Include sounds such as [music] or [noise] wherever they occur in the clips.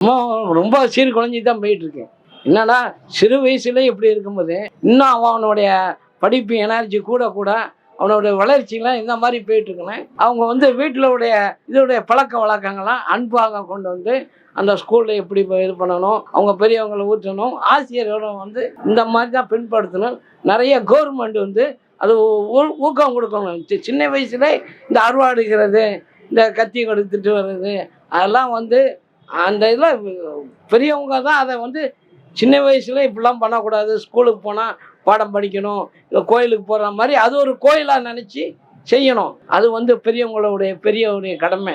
ரொம்ப ரொம்ப சீர்குலைஞ்சி தான் போயிட்டு இருக்கேன் என்னன்னா சிறு வயசுல இப்படி இருக்கும்போது இன்னும் அவனுடைய படிப்பு எனர்ஜி கூட கூட அவனுடைய வளர்ச்சியெல்லாம் இந்த மாதிரி போயிட்டு இருக்குன்னு அவங்க வந்து வீட்டில் உடைய இதோடைய பழக்க வழக்கங்கள்லாம் அன்பாக கொண்டு வந்து அந்த ஸ்கூலில் எப்படி இது பண்ணணும் அவங்க பெரியவங்களை ஊற்றணும் ஆசிரியரோட வந்து இந்த மாதிரி தான் பின்படுத்தணும். நிறைய கவர்மெண்ட் வந்து அது ஊ- ஊக்கம் கொடுக்கணும். சி- சின்ன வயசுல இந்த அறுவாடுகிறது இந்த கத்தி கொடுத்துட்டு வர்றது அதெல்லாம் வந்து அந்த இதில் பெரியவங்க தான் அதை வந்து சின்ன வயசுல இப்படிலாம் பண்ணக்கூடாது. ஸ்கூலுக்கு போனால் பாடம் படிக்கணும். இல்லை கோயிலுக்கு போகிற மாதிரி அது ஒரு கோயிலாக நினச்சி செய்யணும். அது வந்து பெரியவங்களுடைய பெரியவருடைய கடமை.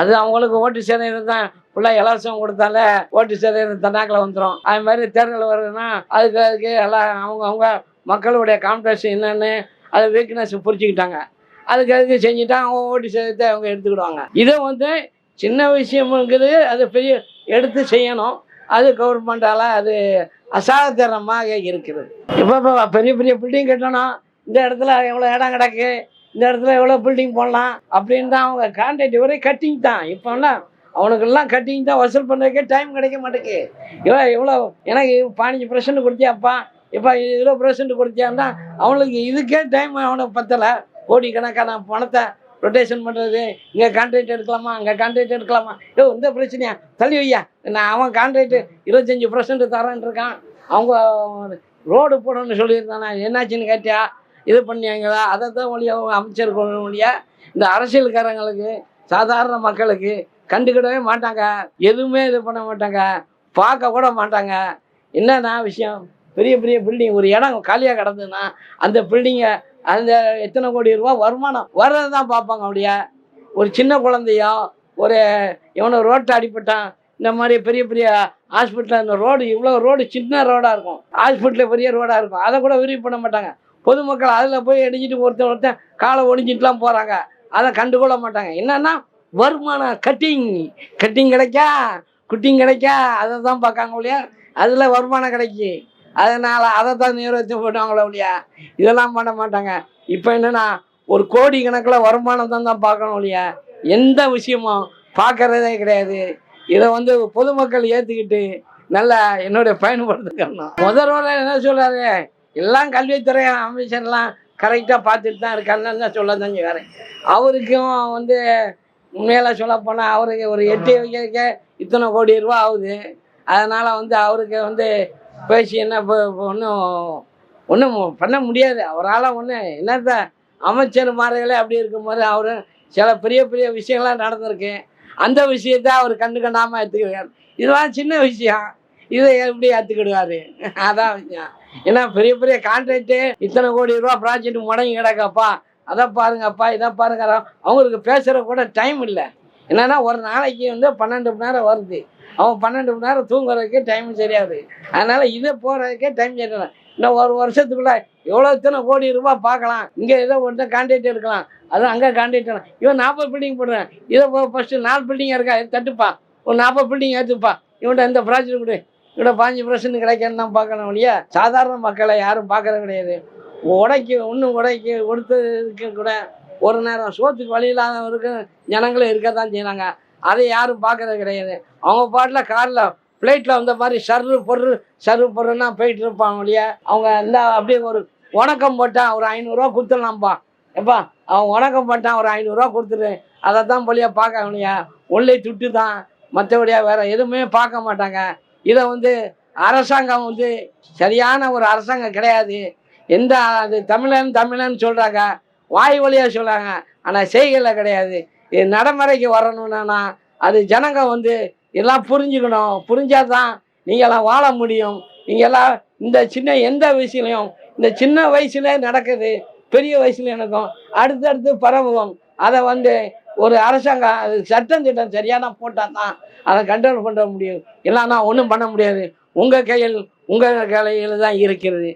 அது அவங்களுக்கு ஓட்டு சேதம் தான். ஃபுல்லாக இலவசம் கொடுத்தாலே ஓட்டு சேதம் தன்னாக்கில் வந்துடும் அது மாதிரி தேர்தல் வருதுன்னா அதுக்கு அதுக்கு எல்லாம் அவங்க அவங்க மக்களுடைய காம்படிஷன் என்னென்னு அதை வீக்னஸ் புரிச்சுக்கிட்டாங்க அதுக்கு அதுக்கு செஞ்சுட்டா அவங்க ஓட்டு சேதத்தை அவங்க எடுத்துக்கிடுவாங்க. இதை வந்து சின்ன விஷயம்ங்கிறது அது பெரிய எடுத்து செய்யணும். அது கவர்மெண்டால் அது அசாதாரணமாக இருக்கிறது. இப்போ இப்போ பெரிய பெரிய பில்டிங் கட்டணும். இந்த இடத்துல எவ்வளோ இடம் கிடக்கு? இந்த இடத்துல எவ்வளோ பில்டிங் போடலாம்? அப்படின்னு தான் அவங்க கான்ட்ராக்ட் வரை கட்டிங் தான். இப்போல்லாம் அவனுக்கெல்லாம் கட்டிங் தான் வசூல் பண்ணுறதுக்கே டைம் கிடைக்க மாட்டேங்குது. இவ்வளோ இவ்வளோ எனக்கு பதினஞ்சு பர்சன்ட் கொடுத்தியாப்பா? இப்போ இவ்வளோ பர்சன்ட் கொடுத்தியான்னா அவனுக்கு இதுக்கே டைம் அவனுக்கு பத்தலை. கோடிக்கணக்கான பணத்தை ரொட்டேஷன் பண்ணுறது இங்கே கான்ட்ராக்ட் எடுக்கலாமா? அங்கே கான்ட்ராக்ட் எடுக்கலாமா? ஏ இந்த பிரச்சனையா? தள்ளி வையா நான் அவன் கான்ட்ராக்ட் இருபத்தஞ்சி பர்சன்ட் தரேன் இருக்கான். அவங்க ரோடு போடணும்னு சொல்லியிருந்தானே? என்னாச்சுன்னு கேட்டியா? இது பண்ணியாங்களா? அதை தான் வழியாக அமைச்சர் கொண்டு வழியா இந்த அரசியல்காரங்களுக்கு சாதாரண மக்களுக்கு கண்டுக்கிடவே மாட்டாங்க. எதுவுமே இது பண்ண மாட்டாங்க. பார்க்க கூட மாட்டாங்க. என்னன்னா விஷயம்? பெரிய பெரிய பில்டிங் ஒரு இடம் காலியாக கிடந்ததுன்னா அந்த பில்டிங்கை அந்த எத்தனை கோடி ரூபா வருமானம்? வர்றது தான் பார்ப்பாங்க அப்படியே. ஒரு சின்ன குழந்தையோ ஒரு எவனோ ரோட்டை அடிப்பட்டான் இந்த மாதிரி பெரிய பெரிய ஹாஸ்பிட்டலில் இந்த ரோடு இவ்வளோ ரோடு சின்ன ரோடாக இருக்கும். ஹாஸ்பிட்டலில் பெரிய ரோடாக இருக்கும். அதை கூட விரிவு பண்ண மாட்டாங்க. பொதுமக்கள் அதில் போய் இடிச்சிட்டு ஒருத்தன் ஒருத்தன் காலை ஒடிஞ்சிட்டுலாம் போகிறாங்க அதை கண்டுகொள்ள மாட்டாங்க. என்னென்னா வருமானம் கட்டிங் கட்டிங் கிடைக்கா? குட்டிங் கிடைக்கா? அதை தான் பார்க்காங்க இல்லையா? அதில் வருமானம் கிடைக்கி. அதனால் அதை தான் நிறைவேற்றி போட்டாங்களோ இல்லையா இதெல்லாம் பண்ண மாட்டாங்க. இப்போ என்னன்னா ஒரு கோடி கணக்கில் வருமானம் தான் தான் பார்க்கணும் இல்லையா எந்த விஷயமும் பார்க்கறதே கிடையாது. இதை வந்து பொதுமக்கள் ஏற்றுக்கிட்டு நல்லா என்னுடைய பயன்படுத்திக்கணும். முதல்வர் என்ன சொல்கிறாரு எல்லாம் கல்வித்துறை அமைச்சர்லாம் கரெக்டாக பார்த்துட்டு தான் இருக்காருன்னு தான் சொல்ல தான் செய்வார். அவருக்கும் வந்து உண்மையில சொல்ல போனால் அவருக்கு ஒரு எட்டு வைக்க இத்தனை கோடி ரூபா ஆகுது. அதனால் வந்து அவருக்கு வந்து பேசி என்ன ஒன்றும் ஒன்றும் பண்ண முடியாது. அவரால் ஒன்று என்னத்த அமைச்சர் மாறுகளே அப்படி இருக்கும்போது அவர் சில பெரிய பெரிய விஷயங்கள்லாம் நடந்திருக்கு. அந்த விஷயத்த அவர் கண்டு கண்டாமல் எடுத்துக்கிறார் இதெல்லாம் சின்ன விஷயம். இதை எப்படி ஏற்றுக்கிடுவார் [laughs] அதான் விஷயம். ஏன்னா பெரிய பெரிய கான்ட்ராக்டு இத்தனை கோடி ரூபா ப்ராஜெக்ட் முடங்கி கிடக்கப்பா அதை பாருங்கப்பா இதை பாருங்க அவங்களுக்கு பேசுகிற கூட டைம் இல்லை. என்னன்னா ஒரு நாளைக்கு வந்து பன்னெண்டு மணி நேரம் வருது. அவன் பன்னெண்டு மணி நேரம் தூங்குறதுக்கே டைம் சரியாது. அதனால இதை போறதுக்கே டைம் சரியில்லை. இன்னும் ஒரு வருஷத்துக்குள்ள எவ்வளோ இத்தனை கோடி ரூபாய் பார்க்கலாம். இங்கே ஏதோ ஒன்று கான்ட்ராக்ட் எடுக்கலாம். அதுவும் அங்கே கான்ட்ராக்ட் எடுக்கலாம். இவன் நாற்பது பில்டிங் போடுறேன். இதை ஃபஸ்ட்டு நாலு பில்டிங் இருக்கா? தட்டுப்பா. ஒரு நாற்பது பில்டிங் ஏற்றுப்பா இவன்ட்ட இந்த ப்ராஜெக்ட் கொடு இவட பாஞ்சு பர்சன்ட் கிடைக்கணும் தான் பார்க்கணும் இல்லையா? சாதாரண மக்களை யாரும் பார்க்கறது கிடையாது. உடைக்கு ஒன்றும் உடைக்கு கொடுத்ததுக்கு கூட ஒரு நேரம் சோத்துக்கு வழி இல்லாதவருக்கு ஜனங்களும் இருக்க தான் செய்கிறாங்க அதை யாரும் பார்க்கறது கிடையாது. அவங்க பாட்டில் காரில் ஃப்ளைட்டில் வந்த மாதிரி சர்ரு பொருள் சர்ரு பொருள்னா போயிட்டு இருப்பாங்க இல்லையா அவங்க இந்த அப்படியே ஒரு உணக்கம் போட்டான் ஒரு ஐநூறுரூவா கொடுத்துடலாம்ப்பா எப்பா அவன் உணக்கம் போட்டான் ஒரு ஐநூறுரூவா கொடுத்துரு அதை தான் போலியா பார்க்க இல்லையா உள்ளே துட்டு தான் மற்றபடியாக வேற எதுவுமே பார்க்க மாட்டாங்க. இதை வந்து அரசாங்கம் வந்து சரியான ஒரு அரசாங்கம் கிடையாது. எந்த அது தமிழன் தமிழன் சொல்கிறாங்க வாய் வழியாக சொல்கிறாங்க ஆனால் செய்கையில் கிடையாது. இது நடைமுறைக்கு வரணும்னா அது ஜனங்க வந்து எல்லாம் புரிஞ்சுக்கணும். புரிஞ்சாதான் நீங்களாம் வாழ முடியும். நீங்களாம் இந்த சின்ன எந்த வயசுலையும் இந்த சின்ன வயசுல நடக்குது பெரிய வயசுல எனக்கும் அடுத்தடுத்து பரவுவோம். அதை வந்து ஒரு அரசாங்கம் அது சட்டம் திட்டம் சரியான போட்டால் தான் அதை கண்ட்ரோல் பண்ண முடியும். இல்லைன்னா ஒன்றும் பண்ண முடியாது. உங்கள் கையில் உங்கள் கையில் தான் இருக்கிறது.